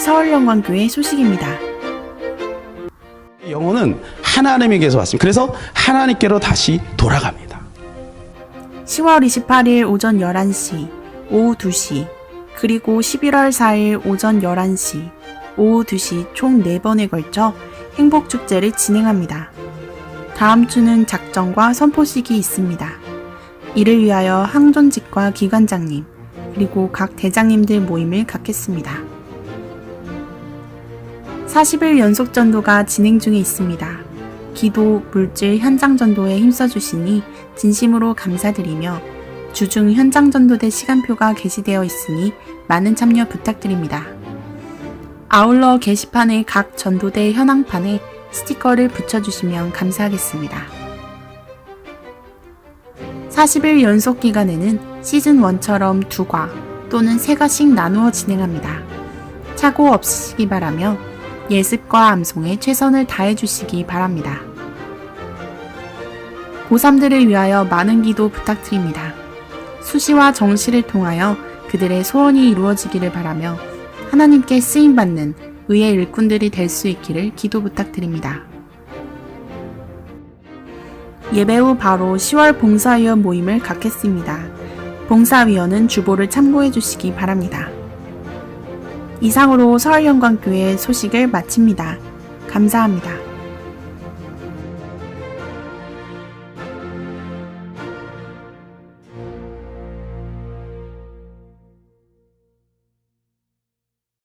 서울영광교회 소식입니다. 영혼은 하나님에게서 왔습니다. 그래서 하나님께로 다시 돌아갑니다. 10월 28일 오전 11시, 오후 2시, 그리고 11월 4일 오전 11시, 오후 2시 총 4번에 걸쳐 행복축제를 진행합니다. 다음 주는 작정과 선포식이 있습니다. 이를 위하여 항존직과 기관장님, 그리고 각 대장님들 모임을 갖겠습니다. 40일 연속 전도가 진행 중에 있습니다. 기도, 물질, 현장 전도에 힘써 주시니 진심으로 감사드리며 주중 현장 전도대 시간표가 게시되어 있으니 많은 참여 부탁드립니다. 아울러 게시판의 각 전도대 현황판에 스티커를 붙여주시면 감사하겠습니다. 40일 연속 기간에는 시즌 1처럼 두과 또는 세과씩 나누어 진행합니다. 착오 없으시기 바라며 예습과 암송에 최선을 다해 주시기 바랍니다. 고3들을 위하여 많은 기도 부탁드립니다. 수시와 정시를 통하여 그들의 소원이 이루어지기를 바라며 하나님께 쓰임받는 의의 일꾼들이 될 수 있기를 기도 부탁드립니다. 예배 후 바로 10월 봉사위원 모임을 갖겠습니다. 봉사위원은 주보를 참고해 주시기 바랍니다. 이상으로 서울영광교회 소식을 마칩니다. 감사합니다.